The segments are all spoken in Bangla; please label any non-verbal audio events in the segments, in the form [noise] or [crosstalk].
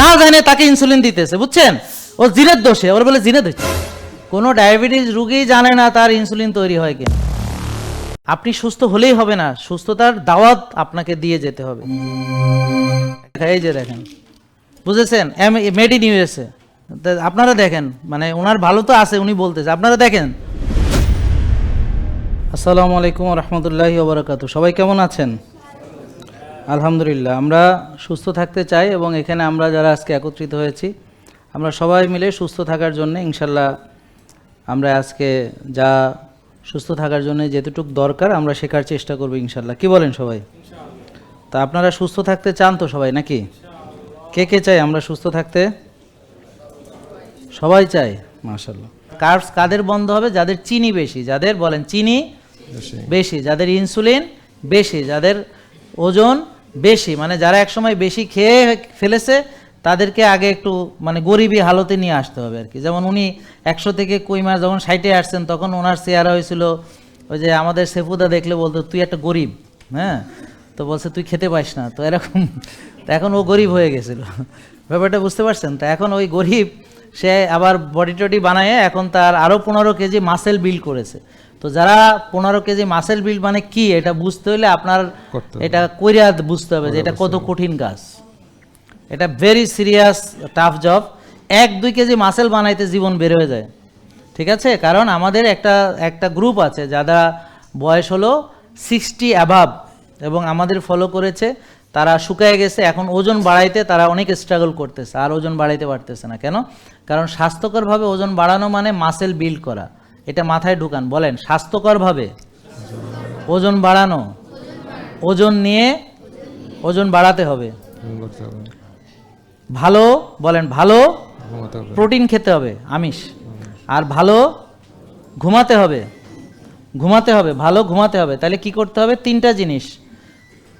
না জানে তাকে ইনসুলিন দিতেছে, বুঝছেন? ও জিনের দোষে, ওর বলে জিনে দিচ্ছে কোনো ডায়াবেটিস রুগী জানে না তার ইনসুলিন তৈরি হয় কিনা। আপনি সুস্থ হলেই হবে না, সুস্থতার দাওয়াত আপনাকে দিয়ে যেতে হবে। এই যে দেখেন, বুঝেছেন? মেড ইন ইউএসএ আপনারা দেখেন মানে ওনার ভালো তো আছে, উনি বলতেছে। আপনারা দেখেন। আসসালামু আলাইকুম রহমতুল্লাহি ওবরাকাতু সবাই কেমন আছেন? আলহামদুলিল্লাহ আমরা সুস্থ থাকতে চাই এবং এখানে আমরা যারা আজকে একত্রিত হয়েছি আমরা সবাই মিলে সুস্থ থাকার জন্য ইনশাল্লাহ আমরা আজকে যা সুস্থ থাকার জন্য যেতটুকু দরকার আমরা শেখার চেষ্টা করব ইনশাল্লাহ। কি বলেন সবাই? তা আপনারা সুস্থ থাকতে চান তো সবাই নাকি? কে কে চাই আমরা সুস্থ থাকতে? সবাই চাই মাশাল্লাহ কার্বস কাদের বন্ধ হবে? যাদের চিনি বেশি যাদের বলেন চিনি বেশি যাদের ইনসুলিন বেশি যাদের ওজন বেশি মানে যারা একসময় বেশি খেয়ে ফেলেছে, তাদেরকে আগে একটু মানে গরিবী হালতে নিয়ে আসতে হবে আর কি। যেমন উনি একশো থেকে কই মাস যখন সাইটে আসছেন, তখন ওনার চেহারা হয়েছিল, ওই যে আমাদের সেফুদা দেখলে বলতো, তুই একটা গরিব হ্যাঁ? তো বলছে, তুই খেতে পাইস না। তো এরকম এখন ও গরিব হয়ে গেছিল। ব্যাপারটা বুঝতে পারছেন? তো এখন ওই গরিব, সে আবার বডি টডি বানায় এখন তার আরও পনেরো কেজি মাসেল বিল্ড করেছে। তো যারা পনেরো কেজি মাসেল বিল্ড মানে কি এটা বুঝতে হলে আপনার এটা কইরা বুঝতে হবে যে এটা কত কঠিন কাজ। এটা ভেরি সিরিয়াস টাফ জব এক দুই কেজি মাসেল বানাইতে জীবন বের হয়ে যায়। ঠিক আছে? কারণ আমাদের একটা একটা গ্রুপ আছে যারা বয়স হলো সিক্সটি অ্যাভাব এবং আমাদের ফলো করেছে। তারা শুকায় গেছে। এখন ওজন বাড়াইতে তারা অনেক স্ট্রাগল করতেছে। আর ওজন বাড়াইতে পারতেছে না। কেন? কারণ স্বাস্থ্যকরভাবে ওজন বাড়ানো মানে মাসেল বিল্ড করা। এটা মাথায় ঢুকান, বলেন, স্বাস্থ্যকরভাবে। ওজন বাড়ানো। ওজন নিয়ে ওজন বাড়াতে হবে। ভালো, বলেন, ভালো প্রোটিন খেতে হবে, আমিষ। আর ভালো ঘুমাতে হবে। ঘুমাতে হবে, ভালো ঘুমাতে হবে। তাহলে কি করতে হবে? তিনটা জিনিস।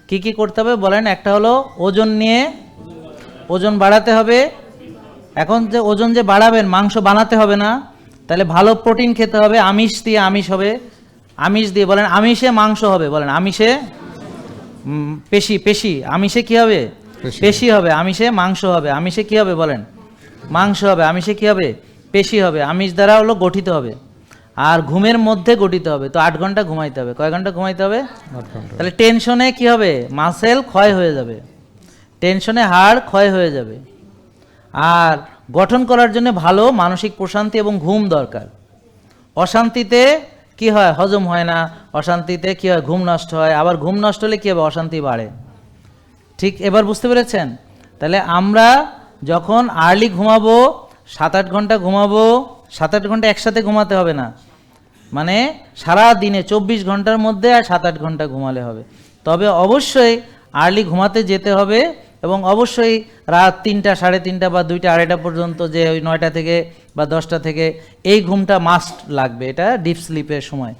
কি কি করতে হবে? বলেন, একটা হলো ওজন নিয়ে ওজন বাড়াতে হবে। এখন যে ওজন যে বাড়াবেন, মাংস বানাতে হবে না। তাহলে ভালো প্রোটিন খেতে হবে আমিষ দিয়ে আমিষ হবে। আমিষ দিয়ে বলেন আমিষে মাংস হবে বলেন আমিষে পেশি পেশি আমিষে কি হবে? পেশি। হবে আমিষে মাংস হবে আমিষে কি হবে বলেন? মাংস হবে আমিষে কি হবে? পেশি হবে আমিষ দ্বারা হলো গঠিত হবে। আর ঘুমের মধ্যে গঠিত হবে তো আট ঘণ্টা ঘুমাইতে হবে। কয় ঘণ্টা ঘুমাইতে হবে? তাহলে টেনশনে কি হবে? মাসেল ক্ষয় হয়ে যাবে। টেনশনে হাড় ক্ষয় হয়ে যাবে। আর গঠন করার জন্য ভালো মানসিক প্রশান্তি এবং ঘুম দরকার। অশান্তিতে কি হয়? হজম হয় না। অশান্তিতে কি হয়? ঘুম নষ্ট হয়। আবার ঘুম নষ্ট হলে কী হবে? অশান্তি বাড়ে। ঠিক এবার বুঝতে পেরেছেন? তাহলে আমরা যখন আর্লি ঘুমাবো সাত আট ঘণ্টা ঘুমাবো সাত আট ঘণ্টা একসাথে ঘুমাতে হবে না। মানে সারা দিনে চব্বিশ ঘণ্টার মধ্যে আর সাত আট ঘণ্টা ঘুমালে হবে। তবে অবশ্যই আর্লি ঘুমাতে যেতে হবে। এবং অবশ্যই রাত তিনটা, সাড়ে তিনটা বা দুইটা, আড়াইটা পর্যন্ত যে ওই নয়টা থেকে বা দশটা থেকে এই ঘুমটা মাস্ট লাগবে। এটা ডিপ স্লিপের সময়।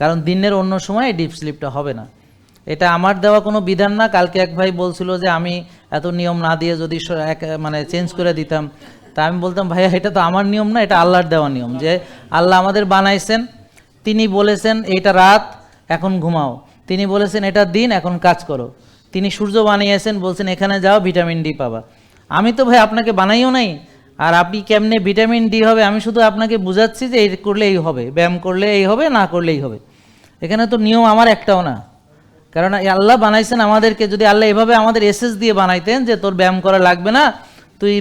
কারণ দিনের অন্য সময় ডিপ স্লিপটা হবে না। এটা আমার দেওয়া কোনো বিধান না। কালকে এক ভাই বলছিল যে আমি এত নিয়ম না দিয়ে যদি এক মানে চেঞ্জ করে দিতাম, তা আমি বলতাম, ভাইয়া, এটা তো আমার নিয়ম না, এটা আল্লাহর দেওয়া নিয়ম যে আল্লাহ আমাদের বানাইছেন। তিনি বলেছেন এটা রাত, এখন ঘুমাও। তিনি বলেছেন, এটা দিন, এখন কাজ করো। তিনি সূর্য বানিয়েছেন, বলছেন, এখানে যাও, ভিটামিন ডি পাবা। আমি তো ভাই আপনাকে বানাইও নাই, আর আপনি কেমনে ভিটামিন ডি হবে? আমি শুধু আপনাকে বুঝাচ্ছি যে এই করলে এই হবে, ব্যায়াম করলে এই হবে, না করলে এই হবে। এখানে তো নিয়ম আমার একটাও না। কারণ আল্লাহ বানাইছেন আমাদেরকে, যদি আল্লাহ এভাবে আমাদের এসএস দিয়ে বানাইতেন যে তোর ব্যায়াম করা লাগবে না, তুই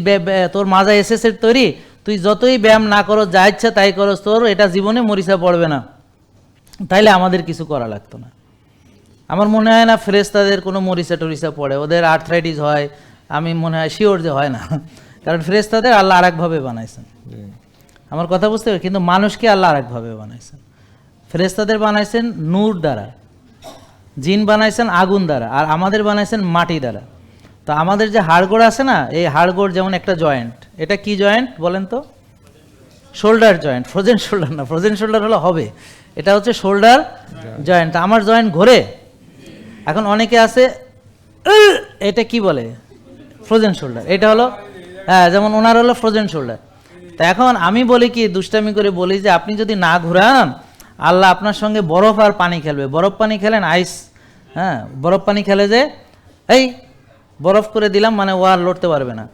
তোর মাজা এসএস এর তৈরি, তুই যতই ব্যায়াম না করো, যা ইচ্ছা তাই করো, তোর এটা জীবনে মরিচা পড়বে না। তাইলে আমাদের কিছু করা লাগতো না। আমার মনে হয় না ফ্রেস্তাদের কোনো মরিচা টরিচা পড়ে। ওদের আর্থ্রাইটিস হয় আমি মনে হয় শিওর যে হয় না। [laughs] কারণ ফ্রেস্তাদের আল্লাহ আরেকভাবে বানাইছেন। আমার কথা বুঝতে পারি কিন্তু মানুষকে আল্লাহ আরেকভাবে বানাইছেন। ফেরেস্তাদের বানাইছেন নূর দ্বারা জিন বানাইছেন আগুন দ্বারা আর আমাদের বানাইছেন মাটি দ্বারা। তো আমাদের যে হাড়গোড় আছে না এই হাড়গোড় যেমন একটা জয়েন্ট এটা কি জয়েন্ট বলেন তো? শোল্ডার জয়েন্ট ফ্রোজেন শোল্ডার না ফ্রোজেন শোল্ডার হলো হবে। এটা হচ্ছে শোল্ডার জয়েন্ট আমার জয়েন্ট ঘোরে এখন অনেকে আছে, এটা কি বলে? ফ্রোজেন শোল্ডার এটা হলো হ্যাঁ যেমন ওনার হলো ফ্রোজেন শোল্ডার তা এখন আমি বলি কি, দুষ্টামি করে বলি যে, আপনি যদি না ঘুরান, আল্লাহ আপনার সঙ্গে বরফ আর পানি খেলবে। বরফ পানি খেলেন আইস হ্যাঁ বরফ পানি খেলে যে, এই, বরফ করে দিলাম মানে ও আর লড়তে পারবে না।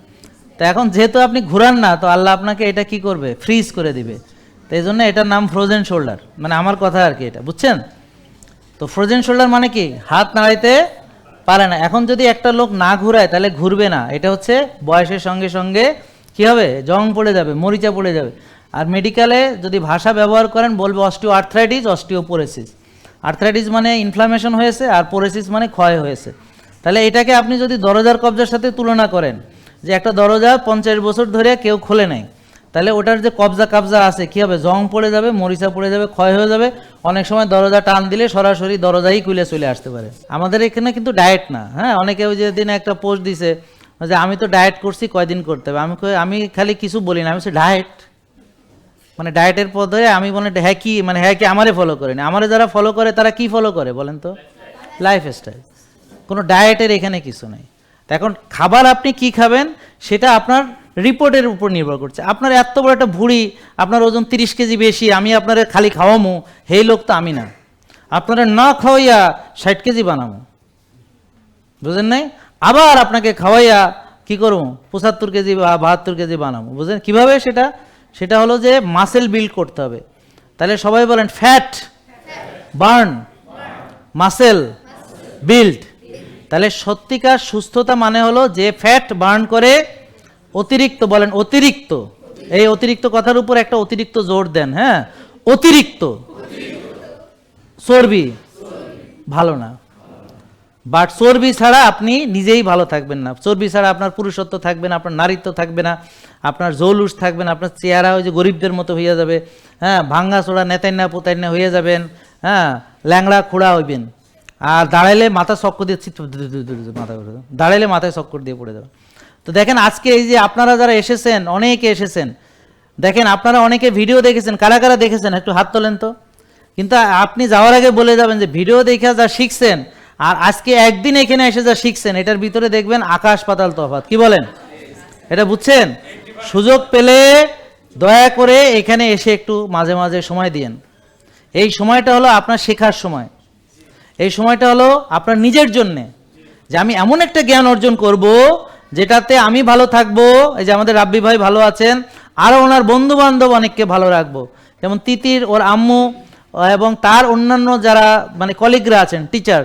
তো এখন যেহেতু আপনি ঘুরান না, তো আল্লাহ আপনাকে এটা কি করবে? ফ্রিজ করে দিবে। তো এই জন্য এটার নাম ফ্রোজেন শোল্ডার মানে আমার কথা আর কি এটা, বুঝছেন? তো ফ্রোজেন শোল্ডার মানে কি? হাত নাড়াইতে পারে না। এখন যদি একটা লোক না ঘুরায়, তাহলে ঘুরবে না। এটা হচ্ছে বয়সের সঙ্গে সঙ্গে কি হবে? জং পড়ে যাবে, মরিচা পড়ে যাবে। আর মেডিকেলে যদি ভাষা ব্যবহার করেন, বলবে অস্টিও আর্থ্রাইটিস অস্টিওপোরেসিস। আর্থ্রাইটিস মানে ইনফ্লামেশন হয়েছে, আর পোরেসিস মানে ক্ষয় হয়েছে। তাহলে এটাকে আপনি যদি দরজার কবজার সাথে তুলনা করেন, যে একটা দরজা পঞ্চাশ বছর ধরে কেউ খোলে নাই তাহলে ওটার যে কবজা কাবজা আছে, কি হবে? জং পড়ে যাবে, মরিচা পড়ে যাবে, ক্ষয় হয়ে যাবে। অনেক সময় দরজা টান দিলে সরাসরি দরজাই খুলে চলে আসতে পারে। আমাদের এখানে কিন্তু ডায়েট না হ্যাঁ? অনেকে ওই যে দিনে একটা পোস্ট দিছে যে, আমি তো ডায়েট করছি, কয়দিন করতে হবে? আমি আমি খালি কিছু বলি না, আমি ডায়েট। মানে ডায়েটের পথে আমি বলি হ্যাঁ কি মানে হ্যাঁ কি আমারে ফলো করে না আমারে যারা ফলো করে, তারা কি ফলো করে বলেন তো? লাইফ স্টাইল কোনো ডায়েটের এখানে কিছু নেই। এখন খাবার আপনি কি খাবেন, সেটা আপনার রিপোর্টের উপর নির্ভর করছে। আপনার এত বড় একটা ভুঁড়ি, আপনার ওজন তিরিশ কেজি বেশি, আমি আপনার খালি খাওয়ামু সেই লোক তো আমি না। আপনারা না খাওয়াইয়া ষাট কেজি বানামো। বুঝেন নাই? আবার আপনাকে খাওয়াইয়া কি করব? পঁচাত্তর কেজি বা বাহাত্তর কেজি বানাবো বুঝলেন কীভাবে সেটা? সেটা হলো যে মাসেল বিল্ড করতে হবে। তাহলে সবাই বলেন ফ্যাট বার্ন মাসেল বিল্ড তাহলে সত্যিকার সুস্থতা মানে হলো যে ফ্যাট বার্ন করে অতিরিক্ত বলেন অতিরিক্ত। এই অতিরিক্ত কথার উপর একটা অতিরিক্ত জোর দেন হ্যাঁ? অতিরিক্ত। চর্বি। ভালো না। বাট চর্বি ছাড়া আপনি নিজেই ভালো থাকবেন না। চর্বি ছাড়া আপনার পুরুষত্ব থাকবে না, আপনার নারীত্ব থাকবে না, আপনার জৌলুস থাকবে না, আপনার চেহারা ওই যে গরিবদের মতো হইয়া যাবে হ্যাঁ? ভাঙ্গা চোড়া নেতাইনা পোতাইনা হয়ে যাবেন হ্যাঁ? ল্যাংড়া খোড়া হইবেন। আর দাঁড়াইলে মাথা চক্কর দিয়ে মাথা। দাঁড়াইলে মাথায় চক্কর দিয়ে পড়ে যাবে তো দেখেন আজকে এই যে আপনারা যারা এসেছেন, অনেকে এসেছেন। দেখেন আপনারা অনেকে ভিডিও দেখেছেন, কারা কারা দেখেছেন? একটু হাত তোলেন তো। কিন্তু আপনি যাওয়ার আগে বলে যাবেন যে, ভিডিও দেখে যা শিখছেন, আর আজকে একদিন এখানে এসে যা শিখছেন, এটার ভিতরে দেখবেন আকাশ পাতাল তফাৎ। কি বলেন? এটা বুঝছেন? সুযোগ পেলে দয়া করে এখানে এসে একটু মাঝে মাঝে সময় দিয়েন। এই সময়টা হলো আপনার শেখার সময়। এই সময়টা হলো আপনার নিজের জন্যে। যে আমি এমন একটা জ্ঞান অর্জন করব যেটাতে আমি ভালো থাকব, এই যে আমাদের রাব্বি ভাই ভালো আছেন আরও ওনার বন্ধু বান্ধব অনেককে ভালো রাখব। যেমন তিতির, ওর আম্মু, এবং তার অন্যান্য যারা মানে কলিগরা আছেন টিচার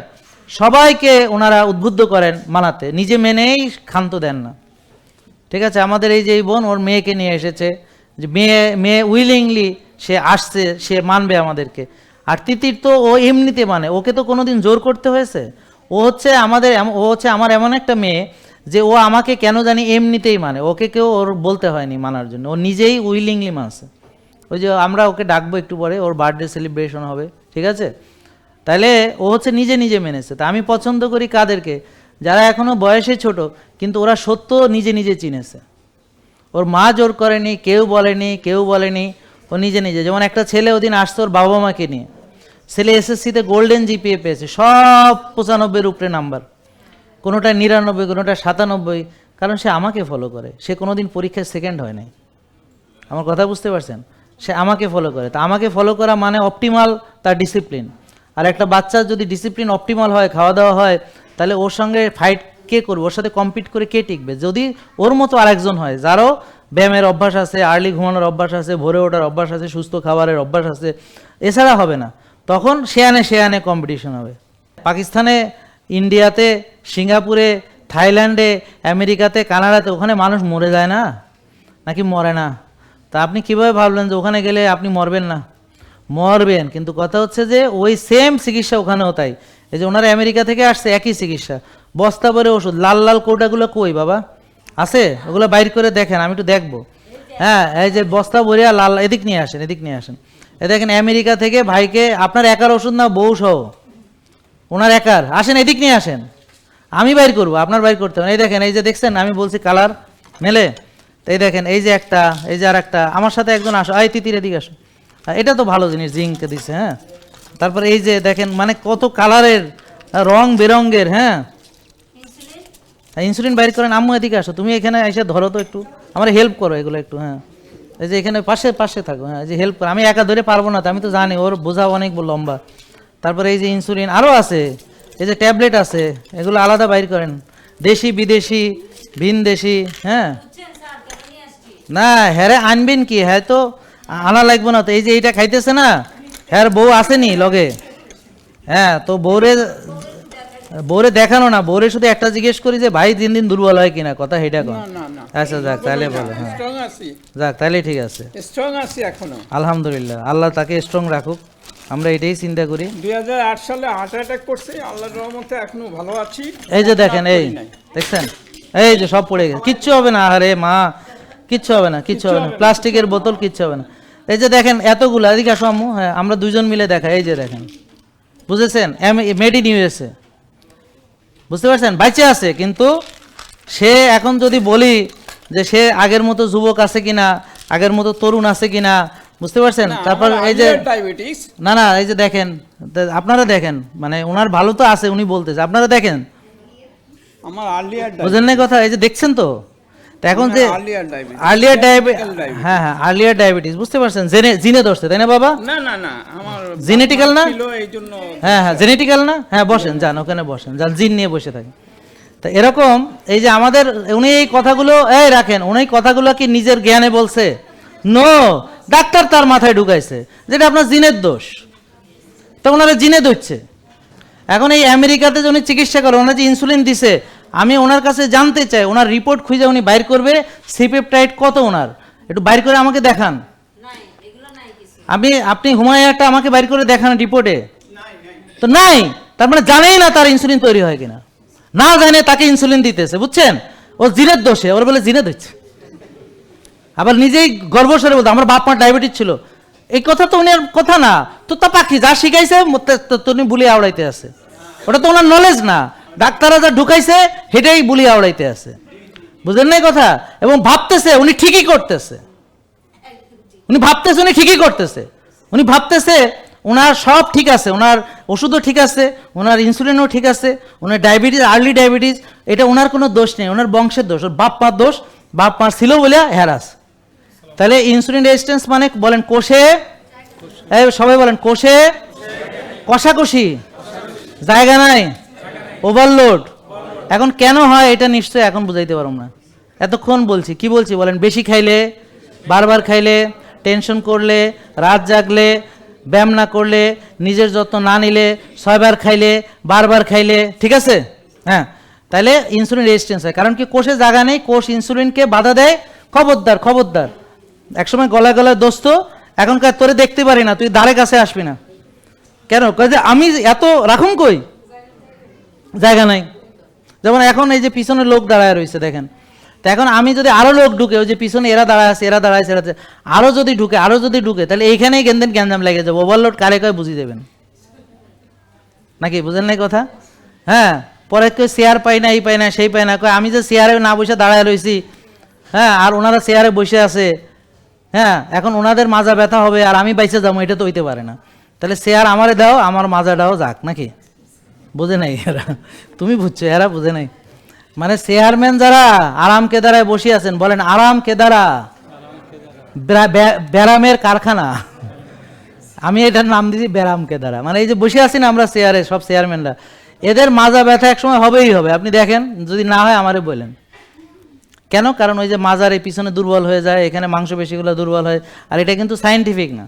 সবাইকে ওনারা উদ্বুদ্ধ করেন মানাতে। নিজে মেনেই ক্ষান্ত দেন না। ঠিক আছে, আমাদের এই যে এই বোন, ওর মেয়েকে নিয়ে এসেছে। যে মেয়ে মেয়ে উইলিংলি সে আসছে, সে মানবে আমাদেরকে। আর তিতির তো ও এমনিতে মানে ওকে তো কোনোদিন জোর করতে হয়েছে? ও হচ্ছে আমাদের ও হচ্ছে আমার এমন একটা মেয়ে যে ও আমাকে কেন জানি এমনিতেই মানে ওকে কেউ ওর বলতে হয়নি মানার জন্য। ও নিজেই উইলিংলি মানছে। ওই যে আমরা ওকে ডাকবো একটু পরে, ওর বার্থডে সেলিব্রেশন হবে, ঠিক আছে? তাহলে ও হচ্ছে নিজে নিজে মেনেছে। তা আমি পছন্দ করি কাদেরকে? যারা এখনও বয়সে ছোট, কিন্তু ওরা সত্য নিজে নিজে চিনেছে। ওর মা জোর করেনি, কেউ বলেনি কেউ বলেনি, ও নিজে নিজে। যেমন একটা ছেলে ওদিন আসতো ওর বাবা মাকে নিয়ে। ছেলে এসএসসিতে গোল্ডেন জিপিএ পেয়েছে, সব পঁচানব্বইয়ের উপরে নাম্বার কোনোটা নিরানব্বই কোনোটা সাতানব্বই, কারণ সে আমাকে ফলো করে। সে কোনোদিন পরীক্ষায় সেকেন্ড হয় নাই। আমার কথা বুঝতে পারছেন? সে আমাকে ফলো করে। তা আমাকে ফলো করা মানে অপটিমাল তার ডিসিপ্লিন আর একটা বাচ্চার যদি ডিসিপ্লিন অপটিমাল হয় খাওয়া দাওয়া হয়, তাহলে ওর সঙ্গে ফাইট কে করবে? ওর সাথে কম্পিট করে কে টিকবে? যদি ওর মতো আরেকজন হয়, যারও ব্যায়ামের অভ্যাস আছে আর্লি ঘুমানোর অভ্যাস আছে, ভোরে ওঠার অভ্যাস আছে, সুস্থ খাবারের অভ্যাস আছে, এছাড়া হবে না। তখন সে আনে সে আনে কম্পিটিশন হবে। পাকিস্তানে ইন্ডিয়াতে, সিঙ্গাপুরে, থাইল্যান্ডে, আমেরিকাতে, কানাডাতে, ওখানে মানুষ মরে যায় না? নাকি মরে না? তা আপনি কীভাবে ভাবলেন যে ওখানে গেলে আপনি মরবেন না? মরবেন, কিন্তু কথা হচ্ছে যে ওই সেম চিকিৎসা ওখানেও তাই। এই যে ওনারা আমেরিকা থেকে আসছে, একই চিকিৎসা। বস্তা ভরে ওষুধ, লাল লাল কোটাগুলো কই বাবা? আছে? ওগুলো বাইর করে দেখেন, আমি একটু দেখব। হ্যাঁ এই যে বস্তা ভরিয়া লাল, এদিক নিয়ে আসেন, এদিক নিয়ে আসেন। এ দেখেন আমেরিকা থেকে ভাইকে, আপনার একার ওষুধ না বউ সহ? ওনার একার। আসেন এদিক নিয়ে আসেন। আমি বাইর করব আপনার বাইর করতে হবে এই দেখেন এই যে দেখছেন আমি বলছি কালার মেলে। তো এই দেখেন এই যে একটা এই যে আর একটা আমার সাথে একজন আসো এই তিতির এদিকে আসো। এটা তো ভালো জিনিস জিঙ্ককে দিচ্ছে হ্যাঁ? তারপর এই যে দেখেন মানে কত কালারের রং বেরঙ্গের হ্যাঁ? হ্যাঁ, ইনসুলিন বাইর করেন আম্মু এদিকে আসো। তুমি এখানে এসে ধরো তো একটু। আমার হেল্প করো এগুলো একটু হ্যাঁ। এই যে এখানে পাশে পাশে থাকো হ্যাঁ যে হেল্প করো। আমি একা ধরে পারব না তো আমি তো জানি ওর বোঝা অনেক লম্বা। তারপরে এই যে ইনসুলিন আরও আছে এই যে ট্যাবলেট আছে এগুলো আলাদা বাইর করেন। দেশি বিদেশি ভিন দেশি হ্যাঁ? না হ্যারে আনবেন কি? হ্যাঁ তো আনা লাগবে না তো। এই যে এইটা খাইতেছে না হ্যার বউ আসেনি লগে। হ্যাঁ তো বউরে বউরে দেখানো না। বউরে শুধু একটা জিজ্ঞেস করি যে ভাই দিন দিন দুর্বল হয় কিনা? কথা হেটা কর আচ্ছা যাক তাহলে ভালো হ্যাঁ। যাক তাহলে ঠিক আছে। স্ট্রং আছি এখনও। আলহামদুলিল্লাহ। আল্লাহ তাকে স্ট্রং রাখুক। আমরা এটাই চিন্তা করি। দুই সালে হার্ট অ্যাটাক করছে আল্লাহর রহমতে এখনও ভালো আছি। এই যে দেখেন এই দেখছেন? এই যে সব পড়ে গেছে। কিচ্ছু হবে না আরে মা কিচ্ছু হবে না কিচ্ছু হবে না। প্লাস্টিকের বোতল কিচ্ছু হবে না। এই যে দেখেন এতগুলো এদিকে আসো আম্মু হ্যাঁ আমরা দুজন মিলে দেখা এই যে দেখেন। বুঝেছেন? Made in USA. বুঝতে পারছেন? বাইচে আছে কিন্তু সে এখন যদি বলি যে সে আগের মতো যুবক আছে কিনা আগের মতো তরুণ আছে কিনা বুঝতে পারছেন? তারপর এই যে ডায়াবেটিস না না এই যে দেখেন আপনারা দেখেন মানে ওনার ভালো তো আছে উনি বলতেছে। আপনারা দেখেন? আমার আর্লিয়ার বুঝলেন না কথা? এই যে দেখছেন তো? এখন যে আর্লিয়ার ডায়াবেটিস হ্যাঁ হ্যাঁ আর্লিয়ার ডায়াবেটিস বুঝতে পারছেন? জেনে জিনে ধরছে তাই না বাবা? না না না আমার Genetical না? হ্যাঁ হ্যাঁ জেনেটিক্যাল না? হ্যাঁ বসেন যান ওখানে বসেন যান জিন নিয়ে বসে থাকেন। তা এরকম এই যে আমাদের উনি এই কথাগুলো এই রাখেন উনি কথাগুলো কি নিজের জ্ঞানে বলছে? নো ডাক্তার তার মাথায় ঢুকাইছে, যেটা আপনার জিনের দোষ। তো ওনারা জিনে ধরছে। এখন এই আমেরিকাতে উনি চিকিৎসা করে, ওনার যে ইনসুলিন দিছে, আমি ওনার কাছে জানতে চাই, ওনার রিপোর্ট খুঁজে উনি বাইর করবে সিপেপটাইড কত ওনার? একটু বাইর করে আমাকে দেখান। আমি, আপনি হুমায়ুনটা আমাকে বাইর করে দেখান রিপোর্টে তো নাই, তার মানে জানেই না তার ইনসুলিন তৈরি হয় কিনা। না জানে তাকে ইনসুলিন দিতেছে, বুঝছেন? ও জিনের দোষে, ওর বলে জিনে দিচ্ছে আবার নিজেই গর্বস্বরে বলতো, আমার বাপ মার ডায়াবেটিস ছিল। এই কথা তো উনি কথা না। তো তা পাখি যা শিখাইছে, মতে- তো- তো উনি বুলি আওড়াইতে আছে। ওটা তো ওনার নলেজ না। ডাক্তাররা যা ঢুকাইছে সেটাই বুলি আওড়াইতে আছে। বুঝলেন না কথা? এবং ভাবতেছে, উনি ঠিকই করতেছে। উনি ভাবতেছে, উনি ঠিকই করতেছে। উনি ভাবতেছে ওনার সব ঠিক আছে ওনার ওষুধও ঠিক আছে ওনার ইনসুলিনও ঠিক আছে ওনার ডায়াবেটিস আর্লি ডায়াবেটিস এটা ওনার কোনো দোষ নেই ওনার বংশের দোষ। বাপ মার দোষ বাপ মার ছিল বলে হ্যারাস তাহলে ইনসুলিন রেজিস্ট্যান্স মানে বলেন কোষে? সবাই বলেন কোষে? কষাকষি। জায়গা নাই। ওভারলোড এখন কেন হয় এটা নিশ্চয়ই এখন বুঝাইতে পারব না। এতক্ষণ বলছি, কি বলছি বলেন? বেশি খাইলে, বারবার খাইলে টেনশন করলে, রাত জাগলে, ব্যায়াম না করলে, নিজের যত্ন না নিলে, ছয়বার খাইলে, বারবার খাইলে, ঠিক আছে? হ্যাঁ তাহলে ইনসুলিন রেজিস্ট্যান্স হয়। কারণ কি কোষে জায়গা নেই, কোষ ইনসুলিনকে বাধা দেয়। খবরদার খবরদার। একসময় গলায় গলায় দোস্ত, এখনকার তোরে দেখতে পারি না, তুই দ্বারে কাছে আসবি না। কেন? যে আমি এত রাখুন কই? জায়গা নাই। যেমন এখন এই যে পিছনে লোক দাঁড়ায় রয়েছে, দেখেন। তো এখন আমি যদি আরও লোক ঢুকে, ওই যে পিছনে এরা দাঁড়ায় আছে, এরা দাঁড়ায় আছে, এরা দাঁড়ায় আরও যদি ঢুকে, আরও যদি ঢুকে, তাহলে এইখানেই গেন্দেন গ্যাঞ্জাম লেগে যাবে। ওভারলোড কারে কয়ে বুঝিয়ে দেবেন? নাকি? বুঝেন নাই কথা? হ্যাঁ পরে কেউ চেয়ার পাই না, এই পাই না, সেই পাই না, কয় আমি যে চেয়ারে না বসে দাঁড়ায় রয়েছি হ্যাঁ আর ওনারা চেয়ারে বসে আছে হ্যাঁ এখন ওনাদের মাজা ব্যথা হবে আর আমি বাইসে যাব, এটা তো হইতে পারে না। তাহলে চেয়ার আমারে দাও, আমার মাজাটাও যাক, নাকি? বুঝে নাই এরা। তুমি বুঝছ, এরা বুঝে নাই। মানে চেয়ারম্যান যারা আরাম কেদারায় বসে আছেন, বলেন আরাম কেদারা ব্যারামের কারখানা। আমি এটার নাম দিয়েছি ব্যারাম কেদারা। মানে এই যে বসে আছি না আমরা চেয়ারে সব চেয়ারম্যানরা এদের মাজা ব্যথা একসময় হবেই হবে। আপনি দেখেন, যদি না হয় আমারে বলেন। কেন? কারণ ওই যে মাজার এই পিছনে দুর্বল হয়ে যায় এখানে মাংসপেশিগুলো দুর্বল হয় আর এটা কিন্তু সায়েন্টিফিক না।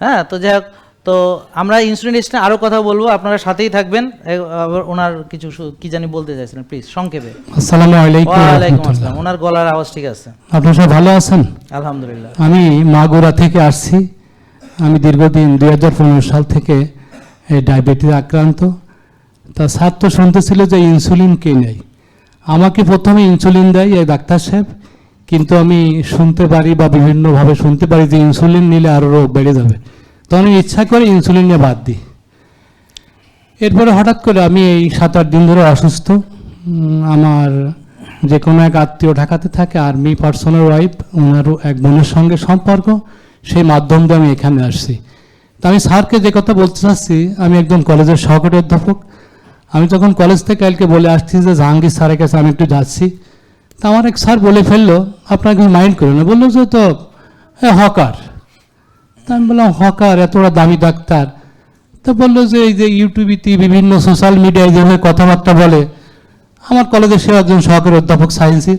হ্যাঁ তো যাই হোক তো আমরা ইনসুলিন রেজিস্ট্যান্ট আরও কথা বলব আপনারা সাথেই থাকবেন। আবার ওনার কিছু কি জানি বলতে চাইছিলেন প্লিজ সংক্ষেপে। আসসালামু আলাইকুম ওয়ালাইকুম আসসালাম। ওনার গলার আওয়াজ ঠিক আছে। আপনারা সব ভালো আছেন? আলহামদুলিল্লাহ। আমি মাগুরা থেকে আসছি। আমি দীর্ঘদিন দুই হাজার পনেরো সাল থেকে এই ডায়াবেটিস আক্রান্ত। তা স্যার তো শুনতেছিল যে ইনসুলিন কে নেই আমাকে প্রথমে ইনসুলিন দেয় এই ডাক্তার সাহেব, কিন্তু আমি শুনতে পারি বা বিভিন্নভাবে শুনতে পারি যে ইনসুলিন নিলে আরও রোগ বেড়ে যাবে। তখন আমি ইচ্ছা করে ইনসুলিন নিয়ে বাদ দিই। এরপরে হঠাৎ করে আমি এই সাত আট দিন ধরে অসুস্থ। আমার যে কোনো এক আত্মীয় ঢাকাতে থাকে আর্মি পার্সনের ওয়াইফ ওনারও এক বোনের সঙ্গে সম্পর্ক, সেই মাধ্যম দিয়ে আমি এখানে আসছি। তা আমি স্যারকে যে কথা বলতে চাচ্ছি, আমি একজন কলেজের সহকারী অধ্যাপক। আমি যখন কলেজ থেকে কালকে বলে আসছি যে, জাহাঙ্গীর স্যারের কাছে আমি একটু যাচ্ছি। তা আমার এক স্যার বলে ফেলল আপনাকে মাইন্ড করে না। বলল, যে তো হকার। তা আমি বললাম, হকার এতটা দামি ডাক্তার। তো বলল যে, এই যে ইউটিউবিতে বিভিন্ন সোশ্যাল মিডিয়ায় যেভাবে কথাবার্তা বলে, আমার কলেজের সে একজন সহকারী অধ্যাপক সায়েন্সের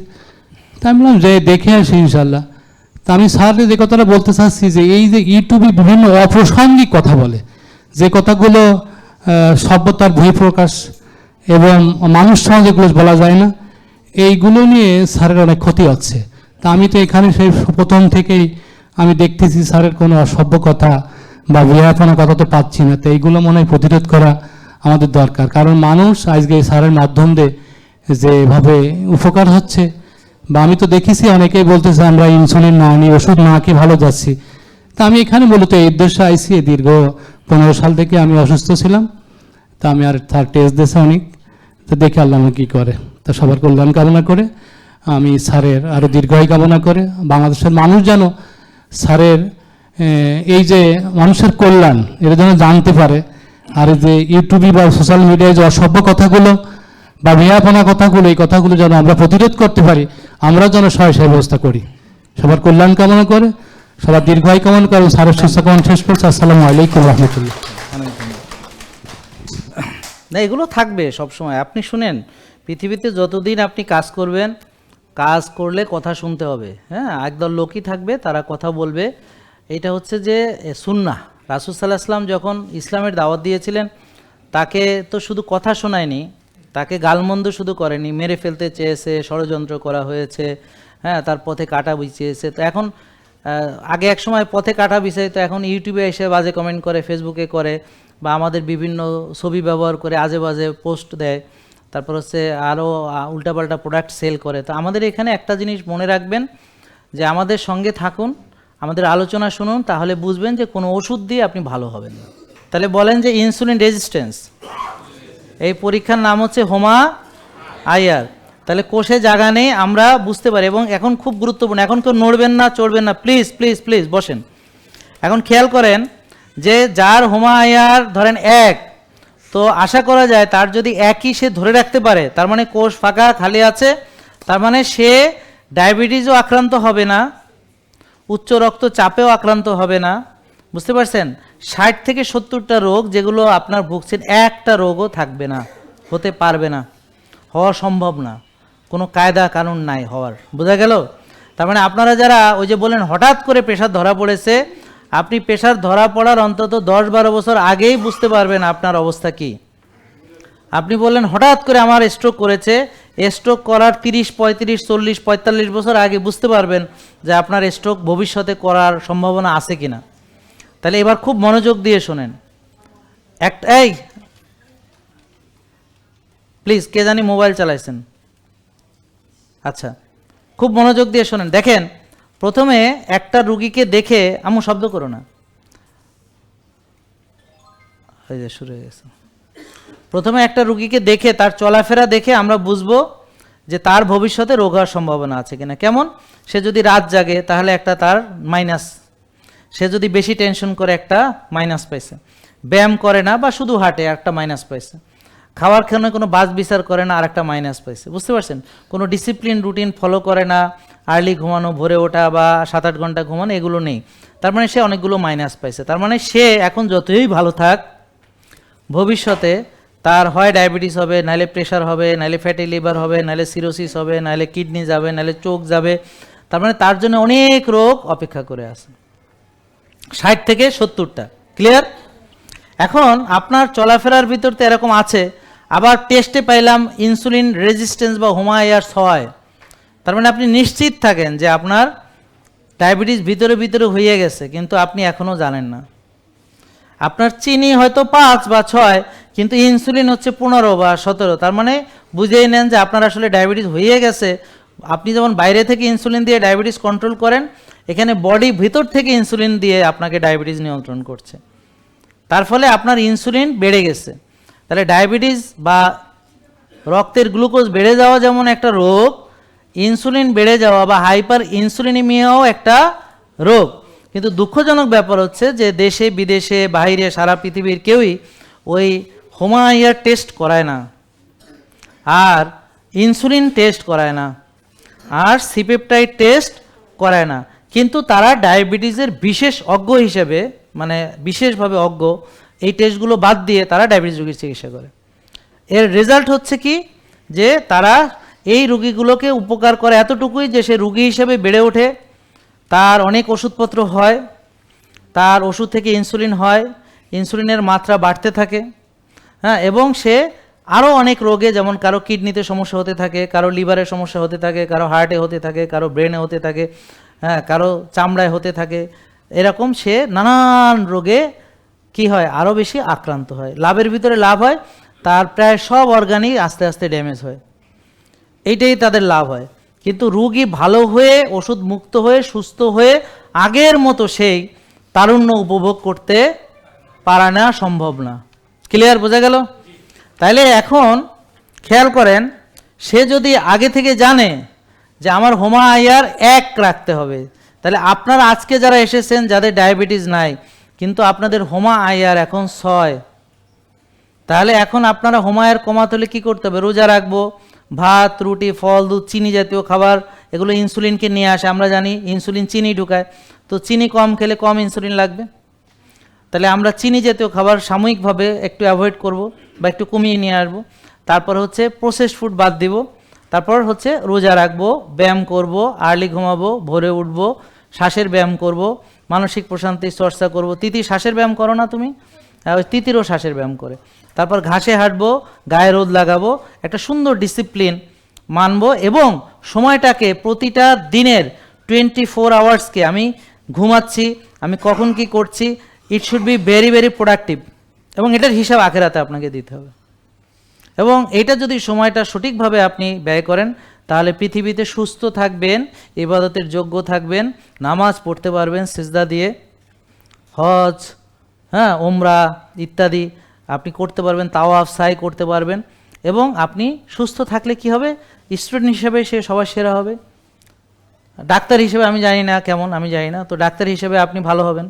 তা আমি বললাম, যে, দেখে আসি ইনশাল্লাহ। তা আমি স্যারকে যে কথাটা বলতে চাচ্ছি যে, এই যে ইউটিউবে বিভিন্ন অপ্রাসঙ্গিক কথা বলে, যে কথাগুলো সভ্যতার বহিঃপ্রকাশ এবং মানুষ সমাজ এগুলো বলা যায় না, এইগুলো নিয়ে স্যারের অনেক ক্ষতি হচ্ছে। তা আমি তো এখানে সেই প্রথম থেকেই আমি দেখতেছি স্যারের কোনো অসভ্য কথা বা বিহাপনা কথা তো পাচ্ছি না, তো এইগুলো মনে হয় প্রতিরোধ করা আমাদের দরকার। কারণ মানুষ আজকে এই স্যারের মাধ্যম দিয়ে যেভাবে উপকার হচ্ছে, বা আমি তো দেখেছি অনেকেই বলতেছে আমরা ইনসুলিন না নিই, ওষুধ না খেয়ে ভালো যাচ্ছি। তা আমি এখানে মূলত এই উদ্দেশ্যে আইসি দীর্ঘ পনেরো সাল থেকে আমি অসুস্থ ছিলাম, তা আমি আর তার টেস্ট দিয়েছে অনেক। তো দেখে আল্লাহ কী করে। তা সবার কল্যাণ কামনা করে, আমি স্যারের আরও দীর্ঘায়ু কামনা করে। বাংলাদেশের মানুষ যেন স্যারের এই যে মানুষের কল্যাণ, এটা যেন জানতে পারে। আর যে ইউটিউবে বা সোশ্যাল মিডিয়ায় যে অসভ্য কথাগুলো বা মেয়াপনা কথাগুলো, এই কথাগুলো যেন আমরা প্রতিরোধ করতে পারি আমরা যেন সহায় ব্যবস্থা করি। সবার কল্যাণ কামনা করে সবার দীর্ঘায়ু কামনা করে স্যারের সুস্থ কামনা, শেষ করছে, আসসালামু আলাইকুম রহমতুল্লাহ। না, এগুলো থাকবে সব সময় আপনি শুনেন, পৃথিবীতে যতদিন আপনি কাজ করবেন, কাজ করলে কথা শুনতে হবে। হ্যাঁ একদল লোকই থাকবে, তারা কথা বলবে। এটা হচ্ছে যে সুন্না সুন্নাহ। রাসুল সাল্লাহ আসলাম যখন ইসলামের দাওয়াত দিয়েছিলেন, তাকে তো শুধু কথা শোনায়নি, তাকে গালমন্দ শুধু করেনি, মেরে ফেলতে চেয়েছে, ষড়যন্ত্র করা হয়েছে হ্যাঁ তার পথে কাটা বিছিয়েছে। তো এখন আগে এক সময় পথে কাটা বিষয়, তো এখন ইউটিউবে এসে বাজে কমেন্ট করে ফেসবুকে করে, বা আমাদের বিভিন্ন ছবি ব্যবহার করে আজে বাজে পোস্ট দেয়। তারপর হচ্ছে আরও উল্টাপাল্টা প্রোডাক্ট সেল করে। তো আমাদের এখানে একটা জিনিস মনে রাখবেন, যে আমাদের সঙ্গে থাকুন, আমাদের আলোচনা শুনুন, তাহলে বুঝবেন যে কোনো ওষুধ দিয়ে আপনি ভালো হবেন। তাহলে বলেন যে ইনসুলিন রেজিস্ট্যান্স এই পরীক্ষার নাম হচ্ছে হোমা আইয়ার তাহলে কোষে জায়গা নেই, আমরা বুঝতে পারি এবং এখন খুব গুরুত্বপূর্ণ, এখন কেউ নড়বেন না, চড়বেন না প্লিজ প্লিজ প্লিজ বসেন। এখন খেয়াল করেন যে যার হোমা আইয়ার ধরেন এক, তো আশা করা যায় তার যদি একই সে ধরে রাখতে পারে, তার মানে কোষ ফাঁকা, খালি আছে, তার মানে সে ডায়াবেটিসও আক্রান্ত হবে না, উচ্চ রক্তচাপেও আক্রান্ত হবে না, বুঝতে পারছেন? ষাট থেকে সত্তরটা রোগ যেগুলো আপনার ভুগছেন, একটা রোগও থাকবে না, হতে পারবে না, হওয়া সম্ভব না। কোনো কায়দা কানুন নাই হওয়ার। বোঝা গেল? তার মানে আপনারা যারা ওই যে বলেন হঠাৎ করে প্রেশার ধরা পড়েছে, আপনি প্রেশার ধরা পড়ার অন্তত দশ বারো বছর আগেই বুঝতে পারবেন আপনার অবস্থা কি। আপনি বললেন, হঠাৎ করে আমার স্ট্রোক করেছে স্ট্রোক করার তিরিশ, পঁয়ত্রিশ, চল্লিশ, পঁয়তাল্লিশ বছর আগে বুঝতে পারবেন যে আপনার স্ট্রোক ভবিষ্যতে করার সম্ভাবনা আছে কিনা। তাহলে এবার খুব মনোযোগ দিয়ে শোনেন। একটা এই! প্লিজ কে জানি মোবাইল চালাইছেন। আচ্ছা খুব মনোযোগ দিয়ে শোনেন। দেখেন, প্রথমে একটা রুগীকে দেখে আমু শব্দ করো না। শুরু হয়ে গেছে। প্রথমে একটা রুগীকে দেখে, তার চলাফেরা দেখে আমরা বুঝব যে তার ভবিষ্যতে রোগ হওয়ার সম্ভাবনা আছে কিনা। কেমন? সে যদি রাত জাগে, তাহলে একটা তার মাইনাস। সে যদি বেশি টেনশন করে, একটা মাইনাস পাইছে। ব্যায়াম করে না, বা শুধু হাঁটে, একটা মাইনাস পাইছে। খাওয়ার খেয়ে কোনো বাজ বিচার করে না আর একটা মাইনাস পাইছে। বুঝতে পারছেন? কোনো ডিসিপ্লিন রুটিন ফলো করে না আর্লি ঘুমানো, ভোরে ওঠা বা সাত আট ঘণ্টা ঘুমানো, এগুলো নেই। তার মানে সে অনেকগুলো মাইনাস পাইছে। তার মানে সে এখন যতই ভালো থাক, ভবিষ্যতে তার হয় ডায়াবেটিস হবে নাহলে প্রেশার হবে নাহলে ফ্যাটি লিভার হবে নাহলে সিরোসিস হবে নাহলে কিডনি যাবে নাহলে চোখ যাবে। তার মানে তার জন্য অনেক রোগ অপেক্ষা করে আছে। ষাট থেকে সত্তরটা। ক্লিয়ার এখন আপনার চলাফেরার ভিতর তো এরকম আছে আবার টেস্টে পাইলাম ইনসুলিন রেজিস্ট্যান্স বা হোমায়ার্স হয় তার মানে আপনি নিশ্চিত থাকেন যে আপনার ডায়াবেটিস ভিতরে ভিতরে হয়ে গেছে, কিন্তু আপনি এখনও জানেন না। আপনার চিনি হয়তো পাঁচ বা ছয়, কিন্তু ইনসুলিন হচ্ছে পনেরো বা সতেরো। তার মানে বুঝেই নেন যে আপনার আসলে ডায়াবেটিস হয়ে গেছে। আপনি যেমন বাইরে থেকে ইনসুলিন দিয়ে ডায়াবেটিস কন্ট্রোল করেন, এখানে বডি ভিতর থেকে ইনসুলিন দিয়ে আপনাকে ডায়াবেটিস নিয়ন্ত্রণ করছে। তার ফলে আপনার ইনসুলিন বেড়ে গেছে। তাহলে ডায়াবেটিস বা রক্তের গ্লুকোজ বেড়ে যাওয়া যেমন একটা রোগ, ইনসুলিন বেড়ে যাওয়া বা হাইপার ইনসুলিনিমিয়াও একটা রোগ। কিন্তু দুঃখজনক ব্যাপার হচ্ছে যে দেশে, বিদেশে, বাইরে, সারা পৃথিবীর কেউই ওই হোমায়ার টেস্ট করায় না। আর ইনসুলিন টেস্ট করায় না। আর সিপেপটাইড টেস্ট করায় না। কিন্তু তারা ডায়াবেটিসের বিশেষ অজ্ঞ হিসেবে মানে বিশেষভাবে অজ্ঞ এই টেস্টগুলো বাদ দিয়ে তারা ডায়াবেটিস রোগীর চিকিৎসা করে। এর রেজাল্ট হচ্ছে কি? যে তারা এই রুগীগুলোকে উপকার করে এতটুকুই যে সে রুগী হিসেবে বেড়ে ওঠে, তার অনেক ওষুধপত্র হয়, তার ওষুধ থেকে ইনসুলিন হয় ইনসুলিনের মাত্রা বাড়তে থাকে হ্যাঁ এবং সে আরও অনেক রোগে যেমন কারও কিডনিতে সমস্যা হতে থাকে, কারও লিভারের সমস্যা হতে থাকে, কারও হার্টে হতে থাকে, কারও ব্রেনে হতে থাকে হ্যাঁ কারও চামড়ায় হতে থাকে, এরকম সে নানান রোগে কি হয়? আরও বেশি আক্রান্ত হয়। লাভের ভিতরে লাভ হয়, তার প্রায় সব অর্গানই আস্তে আস্তে ড্যামেজ হয়। এইটাই তাদের লাভ হয়। কিন্তু রুগী ভালো হয়ে, ওষুধ মুক্ত হয়ে, সুস্থ হয়ে, আগের মতো সেই তারুণ্য উপভোগ করতে পারা না সম্ভব না। ক্লিয়ার বোঝা গেল? তাইলে এখন খেয়াল করেন, সে যদি আগে থেকে জানে যে আমার হোমা আয়ার এক রাখতে হবে তাহলে আপনারা আজকে যারা এসেছেন, যাদের ডায়াবেটিস নাই কিন্তু আপনাদের হোমা আয়ার এখন ছয়। তাহলে এখন আপনারা হোমায়ের কমাতে হলে কী করতে হবে? রোজা রাখব, ভাত, রুটি, ফল, দুধ, চিনি জাতীয় খাবার, এগুলো ইনসুলিনকে নিয়ে আসে। আমরা জানি ইনসুলিন চিনি ঢুকায়। তো চিনি কম খেলে কম ইনসুলিন লাগবে। তাহলে আমরা চিনি জাতীয় খাবার সাময়িকভাবে একটু অ্যাভয়েড করব বা একটু কমিয়ে নিয়ে আসব। তারপর হচ্ছে প্রসেসড ফুড বাদ দিব। তারপর হচ্ছে রোজা রাখব, ব্যায়াম করব আর্লি ঘুমাবো, ভোরে উঠবো, শ্বাসের ব্যায়াম করব। মানসিক প্রশান্তির চর্চা করব। তিতি শ্বাসের ব্যায়াম করো না তুমি। ওই তিতিরও শ্বাসের ব্যায়াম করে। তারপর ঘাসে হাঁটবো, গায়ে রোদ লাগাবো, একটা সুন্দর ডিসিপ্লিন মানবো এবং সময়টাকে প্রতিটা দিনের টোয়েন্টি ফোর আওয়ার্সকে আমি ঘুমাচ্ছি, আমি কখন কি করছি it should be very very productive এবং এটার হিসাব আখেরাতে আপনাকে দিতে হবে। এবং এটা যদি সময়টা সঠিকভাবে আপনি ব্যয় করেন তাহলে পৃথিবীতে সুস্থ থাকবেন, ইবাদতের যোগ্য থাকবেন, নামাজ পড়তে পারবেন, সিজদা দিয়ে, হজ হ্যাঁ ওমরা ইত্যাদি আপনি করতে পারবেন, তাওয়াফ, সাই করতে পারবেন এবং আপনি সুস্থ থাকলে কি হবে? স্টুডেন্ট হিসেবে সে সবার সেরা হবে। ডাক্তার হিসেবে আমি জানি না কেমন, আমি জানি না, তো ডাক্তার হিসেবে আপনি ভালো হবেন।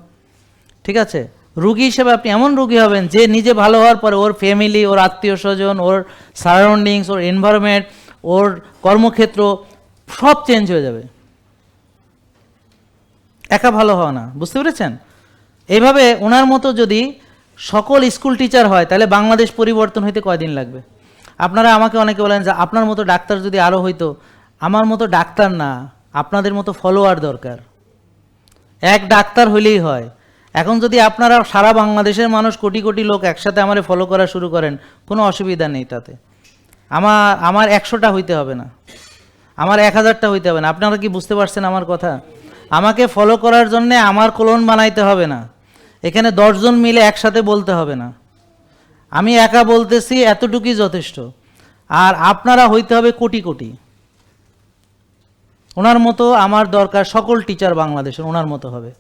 ঠিক আছে? রুগী হিসেবে আপনি এমন রুগী হবেন যে নিজে ভালো হওয়ার পরে ওর ফ্যামিলি ওর আত্মীয় স্বজন, ওর সারাউন্ডিংস ওর এনভায়রনমেন্ট ওর কর্মক্ষেত্র সব চেঞ্জ হয়ে যাবে। একা ভালো হওয়া না, বুঝতে পেরেছেন? এইভাবে ওনার মতো যদি সকল স্কুল টিচার হয়, তাহলে বাংলাদেশ পরিবর্তন হইতে কয়দিন লাগবে? আপনারা আমাকে অনেকে বলেন যে, আপনার মতো ডাক্তার যদি আরও হইতো, আমার মতো ডাক্তার না, আপনাদের মতো ফলোয়ার দরকার। এক ডাক্তার হইলেই হয়। এখন যদি আপনারা সারা বাংলাদেশের মানুষ কোটি কোটি লোক একসাথে আমারে ফলো করা শুরু করেন, কোনো অসুবিধা নেই তাতে। আমার আমার একশোটা হইতে হবে না। আমার এক হাজারটা হইতে হবে না। আপনারা কি বুঝতে পারছেন আমার কথা? আমাকে ফলো করার জন্য আমার কোলন বানাইতে হবে না। এখানে দশজন মিলে একসাথে বলতে হবে না। আমি একা বলতেছি, এতটুকুই যথেষ্ট। আর আপনারা হইতে হবে কোটি কোটি। ওনার মতো আমার দরকার সকল টিচার বাংলাদেশের, ওনার মতো হবে।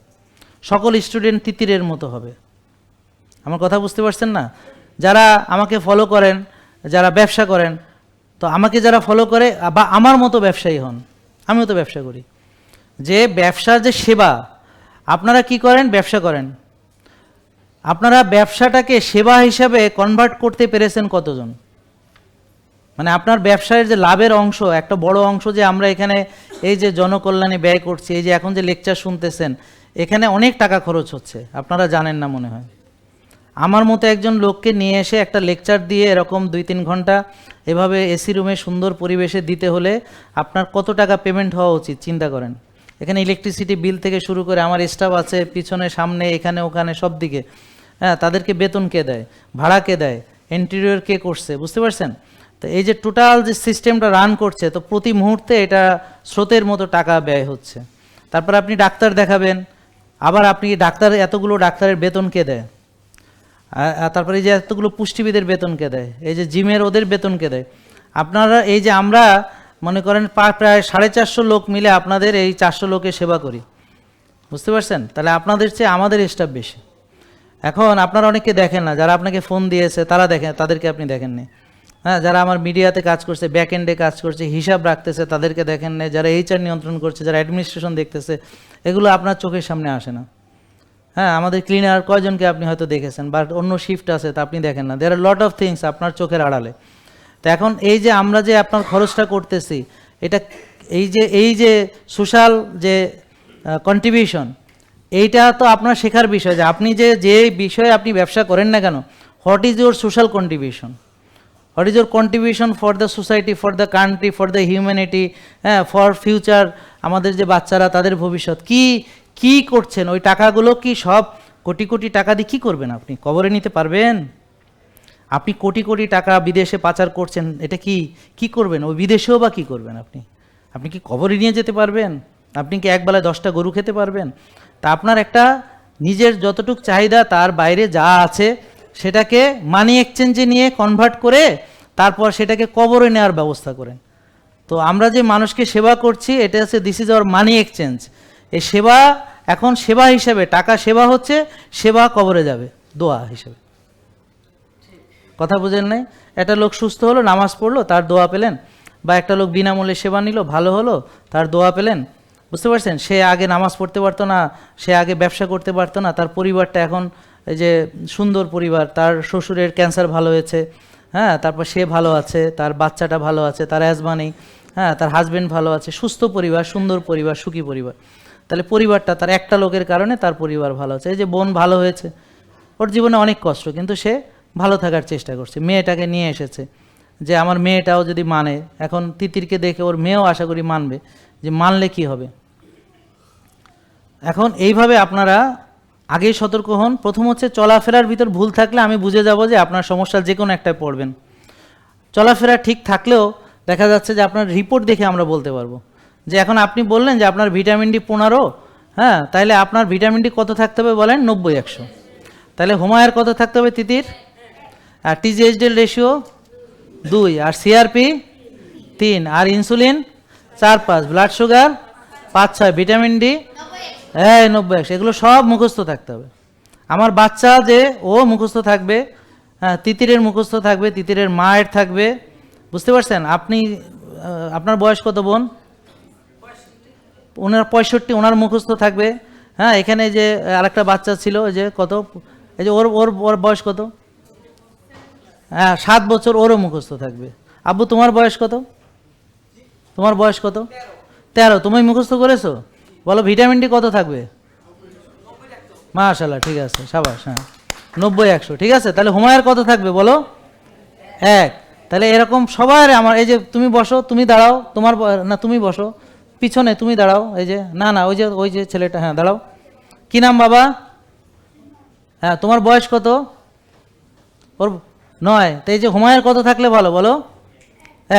সকল স্টুডেন্ট তিতিরের মতো হবে। আমার কথা বুঝতে পারছেন না? যারা আমাকে ফলো করেন যারা ব্যবসা করেন, তো আমাকে যারা ফলো করে, বা আমার মতো ব্যবসায়ী হন, আমিও তো ব্যবসা করি। যে ব্যবসার যে সেবা, আপনারা কি করেন? ব্যবসা করেন। আপনারা ব্যবসাটাকে সেবা হিসাবে কনভার্ট করতে পেরেছেন কতজন? মানে আপনার ব্যবসায়ের যে লাভের অংশ, একটা বড় অংশ যে আমরা এখানে এই যে জনকল্যাণে ব্যয় করছি, এই যে এখন যে লেকচার শুনতেছেন, এখানে অনেক টাকা খরচ হচ্ছে, আপনারা জানেন না মনে হয়। আমার মতো একজন লোককে নিয়ে এসে একটা লেকচার দিয়ে এরকম দুই তিন ঘণ্টা এভাবে এসি রুমে সুন্দর পরিবেশে দিতে হলে আপনার কত টাকা পেমেন্ট হওয়া উচিত, চিন্তা করেন। এখানে ইলেকট্রিসিটি বিল থেকে শুরু করে আমার স্টাফ আছে, পিছনে, সামনে, এখানে, ওখানে, সব দিকে। হ্যাঁ তাদেরকে বেতন কে দেয়? ভাড়া কে দেয়? ইন্টেরিয়র কে করছে, বুঝতে পারছেন? তো এই যে টোটাল যে সিস্টেমটা রান করছে, তো প্রতি মুহূর্তে এটা স্রোতের মতো টাকা ব্যয় হচ্ছে। তারপর আপনি ডাক্তার দেখাবেন, আবার আপনি ডাক্তার, এতগুলো ডাক্তারের বেতন কে দেয়? তারপরে এই যে এতগুলো পুষ্টিবিদের বেতন কে দেয়? এই যে জিমের ওদের বেতন কে দেয়? আপনারা এই যে আমরা মনে করেন প্রায় সাড়ে চারশো লোক মিলে আপনাদের এই চারশো লোকের সেবা করি। বুঝতে পারছেন? তাহলে আপনাদের চেয়ে আমাদের স্টাফ বেশি। এখন আপনারা অনেককে দেখেন না, যারা আপনাকে ফোন দিয়েছে, তারা দেখেন, তাদেরকে আপনি দেখেননি। হ্যাঁ যারা আমার মিডিয়াতে কাজ করছে ব্যাক এন্ডে কাজ করছে, হিসাব রাখতেছে, তাদেরকে দেখেন না যারা এইচআর নিয়ন্ত্রণ করছে, যারা অ্যাডমিনিস্ট্রেশন দেখতেছে, এগুলো আপনার চোখের সামনে আসে না। হ্যাঁ আমাদের ক্লিনার কয়জনকে আপনি হয়তো দেখেছেন বাট অন্য শিফট আছে, তা আপনি দেখেন না। There are lot of things আপনার চোখের আড়ালে। তো এখন এই যে আমরা যে আপনার খরচটা করতেছি, এটা এই যে এই যে সোশ্যাল যে কন্ট্রিবিউশন এইটা তো আপনার শেখার বিষয় যে আপনি যে যে বিষয়ে আপনি ব্যবসা করেন না কেন what is your social contribution what is your contribution for the society for the country for the humanity হ্যাঁ ফর ফিউচার আমাদের যে বাচ্চারা, তাদের ভবিষ্যৎ? কি কি করছেন? ওই টাকাগুলো কি সব কোটি কোটি টাকা দিয়ে কী করবেন আপনি? কবরে নিতে পারবেন? আপনি কোটি কোটি টাকা বিদেশে পাচার করছেন, এটা কি কি করবেন? ওই বিদেশেও বা কি করবেন আপনি? আপনি কি কবরে নিয়ে যেতে পারবেন? আপনি কি একবেলায় দশটা গরু খেতে পারবেন? তা আপনার একটা নিজের যতটুক চাহিদা, তার বাইরে যা আছে, সেটাকে মানি এক্সচেঞ্জে নিয়ে কনভার্ট করে তারপর সেটাকে কবরে নেওয়ার ব্যবস্থা করেন। তো আমরা যে মানুষকে সেবা করছি, এটা হচ্ছে this is our money exchange এই সেবা এখন সেবা হিসেবে, টাকা সেবা হচ্ছে সেবা কবরে যাবে, দোয়া হিসেবে। কথা বুঝেন নাই? একটা লোক সুস্থ হলো, নামাজ পড়ল, তার দোয়া পেলেন, বা একটা লোক বিনামূল্যে সেবা নিল, ভালো হলো, তার দোয়া পেলেন, বুঝতে পারছেন? সে আগে নামাজ পড়তে পারতো না, সে আগে ব্যবসা করতে পারতো না, তার পরিবারটা এখন এই যে সুন্দর পরিবার, তার শ্বশুরের ক্যান্সার ভালো হয়েছে হ্যাঁ তারপর সে ভালো আছে, তার বাচ্চাটা ভালো আছে, তার অ্যাজমা হ্যাঁ তার হাজবেন্ড ভালো আছে, সুস্থ পরিবার, সুন্দর পরিবার, সুখী পরিবার। তাহলে পরিবারটা তার একটা লোকের কারণে তার পরিবার ভালো আছে। এই যে বোন ভালো হয়েছে, ওর জীবনে অনেক কষ্ট, কিন্তু সে ভালো থাকার চেষ্টা করছে। মেয়েটাকে নিয়ে এসেছে যে, আমার মেয়েটাও যদি মানে এখন তিতিরকে দেখে ওর মেয়েও আশা করি মানবে যে, মানলে কি হবে? এখন এইভাবে আপনারা আগেই সতর্ক হন। প্রথম হচ্ছে চলাফেরার ভিতর ভুল থাকলে আমি বুঝে যাব যে, আপনার সমস্যা যে কোনো একটায় পড়বেন। চলাফেরা ঠিক থাকলেও দেখা যাচ্ছে যে, আপনার রিপোর্ট দেখে আমরা বলতে পারব। যে এখন আপনি বললেন যে আপনার ভিটামিন ডি পনেরো হ্যাঁ তাহলে আপনার ভিটামিন ডি কত থাকতে হবে বলেন? নব্বই, একশো। তাহলে হোমায়ের কত থাকতে হবে তিতির? আর টিজিএইচডিএল রেশিও দুই, আর সিআরপি তিন, আর ইনসুলিন চার, পাঁচ ব্লাড সুগার পাঁচ, ছয় ভিটামিন ডি হ্যাঁ নব্বই, একশো। এগুলো সব মুখস্থ থাকতে হবে। আমার বাচ্চা যে ও মুখস্থ থাকবে হ্যাঁ তিতিরের মুখস্থ থাকবে, তিতিরের মায়ের থাকবে, বুঝতে পারছেন? আপনি আপনার বয়স কত বোন? ওনার পঁয়ষট্টি, ওনার মুখস্থ থাকবে। হ্যাঁ এখানে যে আরেকটা বাচ্চা ছিল যে কত? এই যে ওর ওর ওর বয়স কত? হ্যাঁ সাত বছর ওরও মুখস্থ থাকবে। আব্বু, তোমার বয়স কত? তোমার বয়স কত? তেরো। তুমি মুখস্থ করেছ? বলো, ভিটামিন ডি কত থাকবে? মাশাল্লাহ ঠিক আছে, সাবাস হ্যাঁ। নব্বই, একশো, ঠিক আছে? তাহলে হুমায়ের কত থাকবে, বলো? এক। তাহলে এরকম সবার আমার, এই যে তুমি বসো, তুমি দাঁড়াও, তোমার না, তুমি বসো। পিছনে তুমি দাঁড়াও, এই যে, না না, ওই যে ওই যে ছেলেটা হ্যাঁ দাঁড়াও। কি নাম বাবা? হ্যাঁ তোমার বয়স কত? ওর নয়, তো এই যে হুমায়ের কত থাকলে ভালো বলো।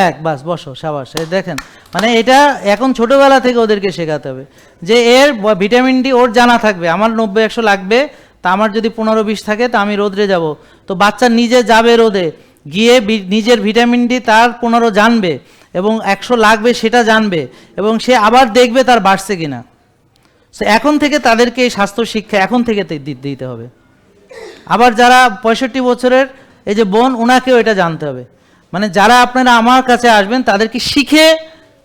এক, বাস, বসো, সাবাস দেখেন। মানে এটা এখন ছোটোবেলা থেকে ওদেরকে শেখাতে হবে যে এর ভিটামিন ডি ওর জানা থাকবে, আমার নব্বই, একশো লাগবে, তা আমার যদি পনেরো, বিশ থাকে, তা আমি রোদরে যাব। তো বাচ্চা নিজে যাবে রোদে, গিয়ে নিজের ভিটামিন ডি তার পনেরো জানবে এবং একশো লাগবে সেটা জানবে এবং সে আবার দেখবে তার বাড়ছে কিনা। So, এখন থেকে তাদেরকে এই স্বাস্থ্য শিক্ষা এখন থেকে দিতে হবে। আবার যারা পঁয়ষট্টি বছরের এই যে বোন ওনাকেও এটা জানতে হবে। মানে যারা আপনারা আমার কাছে আসবেন, তাদেরকে শিখে,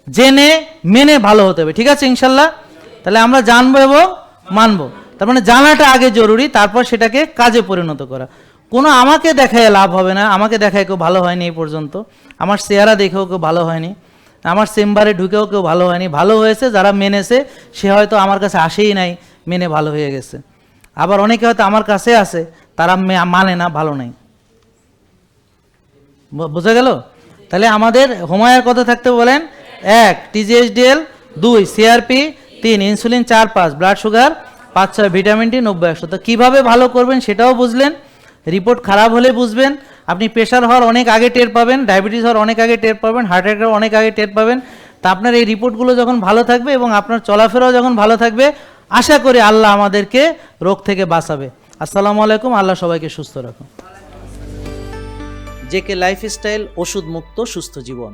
জেনে, মেনে ভালো হতে হবে। ঠিক আছে, ইনশাল্লাহ? তাহলে আমরা জানব এবং মানবো। তার মানে জানাটা আগে জরুরি, তারপর সেটাকে কাজে পরিণত করা। কোনো আমাকে দেখায় লাভ হবে না, আমাকে দেখায় কেউ ভালো হয়নি এই পর্যন্ত। আমার চেহারা দেখেও কেউ ভালো হয়নি, আমার চেম্বারে ঢুকেও কেউ ভালো হয়নি। ভালো হয়েছে, যারা মেনেছে, সে হয়তো আমার কাছে আসেই নাই, মেনে ভালো হয়ে গেছে। আবার অনেকে হয়তো আমার কাছে আছে, তারা মানে না, ভালো নেই। বোঝা গেল? তাহলে আমাদের হোমায়ের কথা থাকতে বলেন, এক টিজিএইচডিএল দুই সিআরপি তিন ইনসুলিন চার, পাঁচ ব্লাড সুগার পাঁচ, ছয় ভিটামিন ডি নব্বই, একশো। তো কীভাবে ভালো করবেন সেটাও বুঝলেন রিপোর্ট খারাপ হলে বুঝবেন, আপনি প্রেশার হওয়ার অনেক আগে টের পাবেন ডায়াবেটিস হওয়ার অনেক আগে টের পাবেন হার্ট অ্যাটাক অনেক আগে টের পাবেন, তা আপনার এই রিপোর্টগুলো যখন ভালো থাকবে এবং আপনার চলাফেরাও যখন ভালো থাকবে, আশা করি আল্লাহ আমাদেরকে রোগ থেকে বাঁচাবে। আসসালামু আলাইকুম, আল্লাহ সবাইকে সুস্থ রাখুন। জেকে লাইফস্টাইল ওষুধ মুক্ত সুস্থ জীবন।